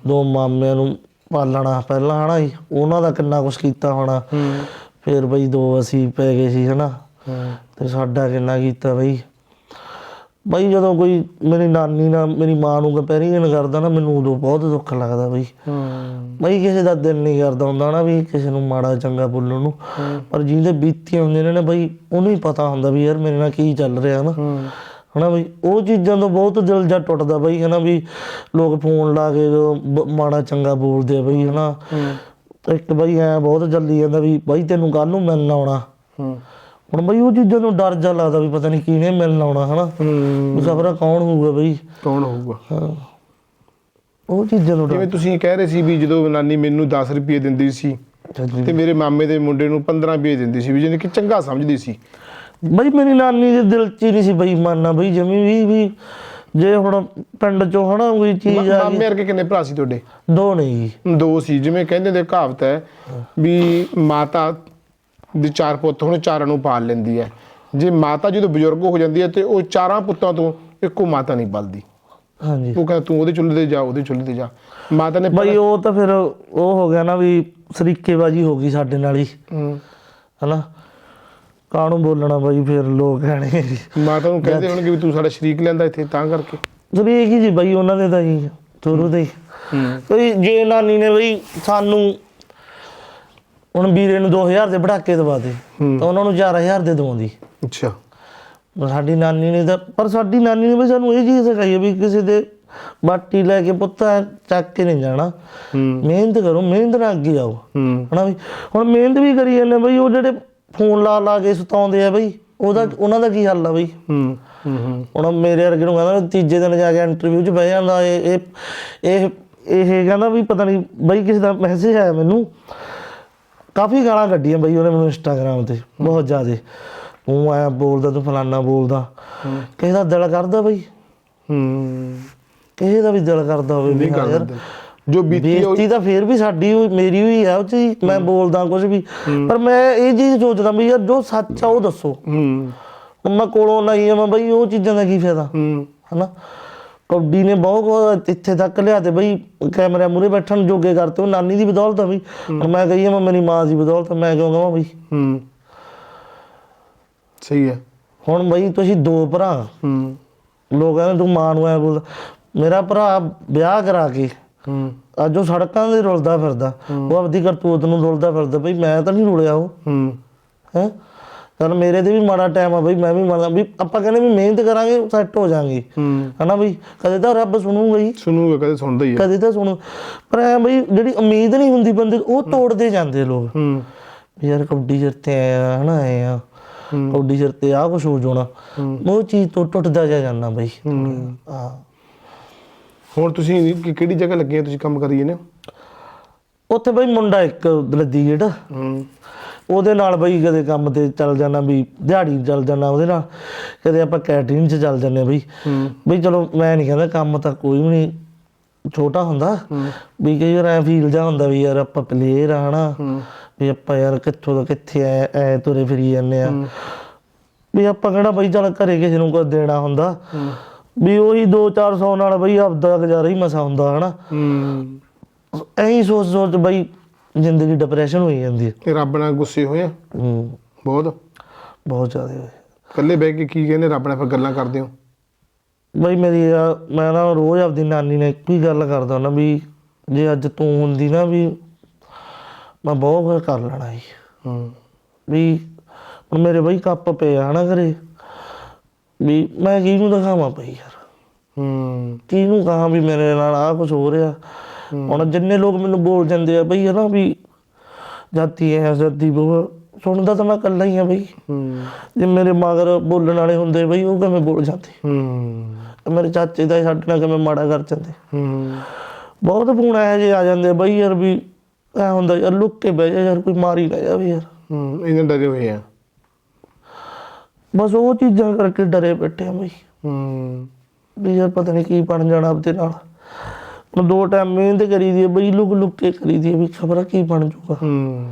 ਦੋ ਮਾਮਿਆਂ ਨੂੰ ਪਾਲਣਾ ਪਹਿਲਾਂ ਹਨਾ ਜੀ। ਉਹਨਾਂ ਦਾ ਕਿੰਨਾ ਕੁਛ ਕੀਤਾ ਹੋਣਾ। ਫਿਰ ਬਈ ਦੋ ਅਸੀਂ ਪੈ ਗਏ ਸੀ ਹਨਾ। ਤੇ ਸਾਡਾ ਕਿੰਨਾ ਕੀਤਾ ਬਈ। ਬਈ ਜਦੋਂ ਕੋਈ ਮੇਰੀ ਨਾਨੀ ਨਾਲ ਮੇਰੀ ਮਾਂ ਨੂੰ ਕੰਪੈਰੀਜ਼ਨ ਕਰਦਾ ਨਾ ਮੈਨੂੰ ਉਦੋਂ ਬਹੁਤ ਦੁੱਖ ਲੱਗਦਾ ਬਈ। ਹੂੰ। ਬਈ ਕਿਸੇ ਦਾ ਦਿਲ ਨਹੀਂ ਕਰਦਾ ਹੁੰਦਾ ਨਾ ਵੀ ਕਿਸੇ ਨੂੰ ਮਾੜਾ ਚੰਗਾ ਬੋਲਣ ਨੂੰ। ਪਰ ਜਿਹਦੇ ਬੀਤੀਆਂ ਹੁੰਦੀਆਂ ਨੇ ਨਾ ਬਈ ਉਹਨੂੰ ਹੀ ਪਤਾ ਹੁੰਦਾ ਵੀ ਯਾਰ ਮੇਰੇ ਨਾਲ ਕੀ ਚੱਲ ਰਿਹਾ ਨਾ। ਹਨਾ ਬਈ ਉਹ ਚੀਜ਼ਾਂ ਤੋਂ ਬਹੁਤ ਦਿਲ ਜਾ ਟੁੱਟਦਾ ਬਈ ਹਨਾ ਵੀ ਲੋਕ ਫੋਨ ਲਾ ਕੇ ਮਾੜਾ ਚੰਗਾ ਬੋਲਦੇ ਆ ਬਈ ਹਨਾ। ਇੱਕ ਬਈ ਐ ਬਹੁਤ ਜਲਦੀ ਜਾਂਦਾ ਵੀ ਬਈ ਤੈਨੂੰ ਕੱਲ ਨੂੰ ਮਿਲਣ ਆਉਣਾ। ਹੂੰ। ਹੁਣ ਬਈ ਉਹ ਚੀਜ਼ਾਂ ਤੋਂ ਡਰ ਜਾ ਲੱਗਦਾ ਵੀ ਪਤਾ ਨਹੀਂ ਕਿਹਨੇ ਮਿਲਣ ਆਉਣਾ ਹਨਾ? ਹੂੰ। ਖਬਰ ਕੌਣ ਹੋਊਗਾ ਬਈ? ਕੌਣ ਹੋਊਗਾ? ਹਾਂ। ਉਹ ਚੀਜ਼ਾਂ ਤੋਂ ਜਿਵੇਂ ਤੁਸੀਂ ਕਹਿ ਰਹੇ ਸੀ ਵੀ ਜਦੋਂ ਨਾਨੀ ਮੈਨੂੰ 10 ਰੁਪਏ ਦਿੰਦੀ ਸੀ ਤੇ ਮੇਰੇ ਮਾਮੇ ਦੇ ਮੁੰਡੇ ਨੂੰ 15 ਰੁਪਏ ਦਿੰਦੀ ਸੀ ਵੀ ਜਾਣੀ ਕਿ ਚੰਗਾ ਸਮਝਦੀ ਸੀ। ਬਈ ਮੇਰੀ ਨਾਨੀ ਦੇ ਦਿਲ 'ਚ ਹੀ ਨਹੀਂ ਸੀ ਬਈ ਮਾਨਣਾ ਬਈ ਜਮੀ ਵੀ ਵੀ ਜੇ ਹੁਣ ਪਿੰਡ 'ਚੋਂ ਹਨਾ ਕੋਈ ਚੀਜ਼ ਆ ਮਾਮੇ ਵਰਗੇ ਕਿੰਨੇ ਭਰਾ ਸੀ ਤੁਹਾਡੇ? ਦੋ ਨਹੀਂ ਜੀ। ਦੋ ਸੀ ਜਿਵੇਂ ਕਹਿੰਦੇ ਨੇ ਕਹਾਵਤ ਹੈ ਵੀ ਮਾਤਾ ਦੇ ਚਾਰ ਪੁੱਤ ਹੁਣ ਚਾਰਾਂ ਨੂੰ ਪਾਲ ਲੈਂਦੀ ਹੈ। ਜੇ ਮਾਤਾ ਜਦੋਂ ਬਜ਼ੁਰਗ ਹੋ ਜਾਂਦੀ ਹੈ ਤੇ ਉਹ ਚਾਰਾਂ ਪੁੱਤਾਂ ਤੋਂ ਇੱਕੋ ਮਾਤਾ ਨਹੀਂ ਪਲਦੀ ਹਾਂਜੀ। ਉਹ ਕਹਿੰਦਾ ਤੂੰ ਉਹਦੇ ਚੁੱਲ੍ਹੇ ਤੇ ਜਾ ਉਹਦੇ ਚੁੱਲ੍ਹੇ ਤੇ ਜਾ। ਮਾਤਾ ਨੇ ਬਈ ਉਹ ਤਾਂ ਫਿਰ ਉਹ ਹੋ ਗਿਆ ਨਾ ਵੀ ਸਰੀਕੇਬਾਜੀ ਹੋ ਗਈ ਸਾਡੇ ਨਾਲ ਹੀ। ਹੂੰ। ਹਨਾ? ਕਾਹਨੂੰ ਬੋਲਣਾ ਬਈ ਫਿਰ ਲੋਕ ਕਹਿਣੇ ਮਾਤਾ ਨੂੰ ਕਹਿੰਦੇ ਹੋਣਗੇ ਵੀ ਤੂੰ ਸਾਡਾ ਸ਼ਰੀਕ ਲੈਂਦਾ ਇੱਥੇ ਤਾਂ ਕਰਕੇ। ਸਰੀਕ ਹੀ ਜੀ ਬਈ ਉਹਨਾਂ ਦੇ ਤਾਂ ਜੀ ਸ਼ੁਰੂ ਦੇ ਹੀ। ਕੋਈ ਜੇ ਨਾਨੀ ਨੇ ਬਈ ਸਾਨੂੰ ਹੁਣ ਵੀਰੇ ਨੂੰ 2000 ਦੇ ਪੜਾਕੇ ਦਵਾ ਦੇ। ਤਾਂ ਉਹਨਾਂ ਨੂੰ 4000 ਦੇ ਦਵਾਉਂਦੀ। ਅੱਛਾ। ਸਾਡੀ ਨਾਨੀ ਨੇ ਤਾਂ ਪਰ ਸਾਡੀ ਨਾਨੀ ਨੇ ਵੀ ਸਾਨੂੰ ਇਹ ਚੀਜ਼ ਸਿਖਾਈ ਹੈ ਵੀ ਕਿਸੇ ਦੇ ਬਾਟੀ ਲੈ ਕੇ ਪੁੱਤ ਚੱਕ ਕੇ ਨਹੀਂ ਜਾਣਾ। ਮਿਹਨਤ ਕਰੋ ਮਿਹਨਤ ਨਾਲ ਅੱਗੇ ਹੂੰ। ਹਨਾ ਵੀ? ਹੁਣ ਮਿਹਨਤ ਵੀ ਕਰੀ ਜਾਂਦੇ ਬਈ ਉਹ ਜਿਹੜੇ ਫੋਨ ਲਾ ਲਾ ਕੇ ਸਤਾਉਂਦੇ ਆ ਬਈ ਉਹਦਾ ਉਹਨਾਂ ਦਾ ਕੀ ਹੱਲ ਆ ਬਈ? ਹੂੰ ਹੁਣ ਮੇਰੇ ਵਰਗੇ ਨੂੰ ਕਹਿੰਦਾ ਤੀਜੇ ਦਿਨ ਜਾ ਕੇ ਇੰਟਰਵਿਊ 'ਚ ਬਹਿ ਜਾਂਦਾ ਇਹ ਇਹ ਇਹ ਕਹਿੰਦਾ ਵੀ ਪਤਾ ਨਹੀਂ ਬਈ ਕਿਸੇ ਦਾ ਮੈਸੇਜ ਆਇਆ ਮੈਨੂੰ। ਕਾਫੀ ਗਾਲਾਂ ਕੱਢੀਆਂ ਬਈ ਉਹਨੇ ਮੈਨੂੰ ਇੰਸਟਾਗ੍ਰam ਤੇ ਬਹੁਤ ਜ਼ਿਆਦੇ। ਤੂੰ ਆਇਆ ਬੋਲਦਾ ਤੂੰ ਫਲਾਨਾ ਬੋਲਦਾ। ਕਿਸੇ ਦਾ ਦਿਲ ਕਰਦਾ ਬਈ। ਹੂੰ। ਕਿਸੇ ਦਾ ਵੀ ਦਿਲ ਕਰਦਾ ਹੋਵੇ ਵੀ ਨਹੀਂ ਯਾਰ ਜੋ ਬੀਤੀ ਬੇਇੱਜ਼ਤੀ ਤਾਂ ਫੇਰ ਵੀ ਸਾਡੀ ਹੋਈ- ਮੇਰੀ ਹੋਈ ਆ ਉਹ 'ਚ ਹੀ, ਮੈਂ ਬੋਲਦਾ ਕੁਝ ਵੀ। ਪਰ ਮੈਂ ਇਹ ਚੀਜ਼ ਸੋਚਦਾ ਵੀ ਯਾਰ ਜੋ ਸੱਚ ਆ ਉਹ ਦੱਸੋ। ਹੂੰ। ਮੈਂ ਕੋਲੋਂ ਨਹੀਂ ਆ ਮੈਂ ਬਈ ਉਹ ਚੀਜ਼ਾਂ ਦਾ ਕੀ ਫਾਇਦਾ। ਹੂੰ। ਹਨਾ? ਕੌਡੀ ਨੇ ਬਹੁਤ ਇੱਥੇ ਤੱਕ ਲਿਆ ਤੇ ਬਈ ਕੈਮਰੇ ਮੂਰੇ ਬੈਠਣ ਜੋਗੇ ਕਰਤੇ ਉਹ ਨਾਨੀ ਦੀ ਬਦੌਲਤ ਆ ਬਈ। ਮੈਂ ਕਹੀ ਮੈਂ ਮੇਰੀ ਮਾਂ ਦੀ ਬਦੌਲਤ ਮੈਂ ਕਿਉਂ ਕਹਾਂ ਬਈ? ਹੂੰ। ਸਹੀ ਹੈ ਹੁਣ ਬਈ ਤੁਸੀਂ ਦੋ ਭਰਾ। ਹੂੰ। ਲੋਕ ਕਹਿੰਦੇ ਤੂੰ ਮਾਂ ਨੂੰ ਐ ਬੋਲ ਮੇਰਾ ਭਰਾ ਵਿਆਹ ਕਰਾ ਕੇ ਹੂੰ। ਅੱਜ ਉਹ ਸੜਕਾਂ ਤੇ ਰੁਲਦਾ ਫਿਰਦਾ। ਉਹ ਆਪਦੀ ਕਰਤੂਤ ਨੂੰ ਰੁਲਦਾ ਫਿਰਦਾ। ਬਈ ਮੈਂ ਤਾਂ ਨਹੀਂ ਰੁਲਿਆ ਉਹ। ਹੂੰ। ਹੈ? ਚਲ ਮੇਰੇ ਤੇ ਵੀ ਮਾੜਾ ਟਾਈਮ ਆ ਬਈ ਮੈਂ ਵੀ ਮਾੜਾ ਵੀ ਆਪਾਂ ਕਹਿੰਦੇ ਵੀ ਮਿਹਨਤ ਕਰਾਂਗੇ ਸੈੱਟ ਹੋ ਜਾਾਂਗੇ। ਹਨਾ ਬਈ? ਕਦੇ ਤਾਂ ਰੱਬ ਸੁਣੂਗਾ ਹੀ ਸੁਣੂਗਾ ਕਦੇ ਸੁਣਦਾ ਹੀ ਹੈ ਕਦੇ ਤਾਂ ਸੁਣੂ। ਪਰ ਐ ਬਈ ਜਿਹੜੀ ਉਮੀਦ ਨਹੀਂ ਹੁੰਦੀ ਬੰਦੇ ਉਹ ਤੋੜਦੇ ਜਾਂਦੇ ਲੋਕ। ਹੂੰ। ਯਾਰ ਕਬੱਡੀ ਚਿਰ ਤੇ ਆਏ ਆ ਹਨਾ ਆਏ ਆ। ਹੂੰ। ਕਬੱਡੀ ਚਿਰ ਤੇ ਆ ਕੁਛ ਹੋ ਜਾਣਾ ਉਹ ਚੀਜ਼ ਤੋਂ ਟੁੱਟਦਾ ਜਾ ਜਾਂਦਾ ਬਈ। ਹੂੰ। ਹੁਣ ਤੁਸੀਂ ਕਿਹੜੀ ਜਗ੍ਹਾ ਲੱਗੇ ਤੁਸੀਂ ਕੰਮ ਕਰੀ ਨੇ? ਉੱਥੇ ਬਈ ਮੁੰਡਾ ਇੱਕ ਲੱਦੀ ਜਿਹੜਾ ਹੂੰ। ਉਹਦੇ ਨਾਲ ਬਈ ਕਦੇ ਕੰਮ ਤੇ ਚੱਲ ਜਾਣਾ ਵੀ ਦਿਹਾੜੀ ਚੱਲ ਜਾਣਾ ਉਹਦੇ ਨਾਲ ਕਦੇ ਆਪਾਂ ਕੈਟਰਿੰਗ 'ਚ ਚੱਲ ਜਾਂਦੇ ਬਈ। ਬਈ ਚਲੋ ਮੈਂ ਨਹੀਂ ਕਹਿੰਦਾ ਕੰਮ ਤਾਂ ਕੋਈ ਵੀ ਨਹੀਂ ਛੋਟਾ ਹੁੰਦਾ। ਵੀ ਕਈ ਵਾਰ ਐ ਫੀਲ ਜਾ ਹੁੰਦਾ ਵੀ ਯਾਰ ਆਪਾਂ ਪਲੇਅਰ ਆ ਹਨਾ। ਵੀ ਆਪਾਂ ਯਾਰ ਕਿੱਥੋਂ ਦਾ ਕਿੱਥੇ ਐ ਐ ਤੁਰੇ ਫਿਰੀ ਜਾਂਦੇ ਆ ਵੀ ਆਪਾਂ ਕਿਹੜਾ ਬਈ ਚੱਲ ਘਰੇ ਕਿਸੇ ਨੂੰ ਕੁਝ ਦੇਣਾ ਹੁੰਦਾ। ਵੀ ਉਹੀ 2-400 ਨਾਲ ਬਈ ਆਪਦਾ ਗੁਜ਼ਾਰਾ ਹੀ ਮਸਾ ਹੁੰਦਾ ਹਨਾ। ਹੂੰ। ਐਂ ਹੀ ਸੋਚ ਸੋਚ ਬਈ ਜ਼ਿੰਦਗੀ ਡਿਪਰੈਸ਼ਨ ਹੋਈ ਜਾਂਦੀ ਹੈ। ਤੇ ਰੱਬ ਨਾਲ ਗੁੱਸੇ ਹੋਏ ਆ? ਹੂੰ। ਬਹੁਤ? ਬਹੁਤ ਜ਼ਿਆਦਾ ਹੋਏ ਇਕੱਲੇ ਬਹਿ ਕੇ ਕੀ ਕਹਿੰਦੇ ਰੱਬ ਨਾਲ ਫਿਰ ਗੱਲਾਂ ਕਰਦੇ ਹੋ? ਬਈ ਮੇਰੀ ਆ- ਮੈਂ ਨਾ ਰੋਜ਼ ਆਪਦੀ ਨਾਨੀ ਨੇ ਇੱਕੋ ਹੀ ਗੱਲ ਕਰਦਾ ਹੁੰਦਾ ਵੀ ਜੇ ਅੱਜ ਤੂੰ ਹੁੰਦੀ ਨਾ ਵੀ ਮੈਂ ਬਹੁਤ ਕੁਝ ਕਰ ਲੈਣਾ ਸੀ। ਹੂੰ। ਵੀ ਹੁਣ ਮੇਰੇ ਬਈ ਕੱਪ ਪਏ ਆ ਹਨਾ ਘਰੇ ਵੀ ਮੈਂ ਕਿਹਨੂੰ ਦਿਖਾਵਾਂ ਪਈ ਯਾਰ? ਹੂੰ। ਕਿਹਨੂੰ ਕਹਾਂ ਵੀ ਮੇਰੇ ਨਾਲ ਆ ਕੁਝ ਹੋ ਰਿਹਾ? ਹੁਣ ਜਿੰਨੇ ਲੋਕ ਮੈਨੂੰ ਬੋਲ ਜਾਂਦੇ ਆ ਬਈ ਹਨਾ ਵੀ ਜਾਤੀ ਐ ਜਾਤੀ ਉਹ ਸੁਣਦਾ ਤਾਂ ਮੈਂ ਇਕੱਲਾ ਹੀ ਆ ਬਈ। ਹੂੰ। ਜੇ ਮੇਰੇ ਮਗਰ ਬੋਲਣ ਵਾਲੇ ਹੁੰਦੇ ਬਈ ਉਹ ਕਿਵੇਂ ਬੋਲ ਜਾਂਦੇ? ਹੂੰ। ਮੇਰੇ ਚਾਚੇ ਦਾ ਸਾਡੇ ਨਾਲ ਕਿਵੇਂ ਮਾੜਾ ਕਰ ਜਾਂਦੇ? ਹੂੰ। ਬਹੁਤ ਫੋਨ ਆਇਆ ਜੇ ਆ ਜਾਂਦੇ ਬਈ ਯਾਰ ਵੀ ਐ ਹੁੰਦਾ ਯਾਰ ਲੁੱਕ ਕੇ ਬਹਿ ਜਾ ਯਾਰ ਕੋਈ ਮਾਰੀ ਨਾ ਜਾਵੇ ਯਾਰ। ਹੂੰ ਇਹਨਾਂ ਡਰੇ ਹੋਏ ਆ? ਬਸ ਉਹ ਚੀਜ਼ਾਂ ਕਰਕੇ ਡਰੇ ਬੈਠੇ ਆ ਬਈ। ਹੂੰ। ਵੀ ਯਾਰ ਪਤਾ ਨਹੀਂ ਕੀ ਬਣ ਜਾਣਾ ਆਪਦੇ ਨਾਲ। ਦੋ ਟਾਈਮ ਮਿਹਨਤ ਕਰੀ ਦੀ ਹੈ, ਬਈ ਲੁਕ ਲੁਕ ਕੇ ਕਰੀ ਦੀ ਹੈ ਵੀ ਖਬਰ ਕੀ ਬਣ ਜਾਊਗਾ ਹੂੰ।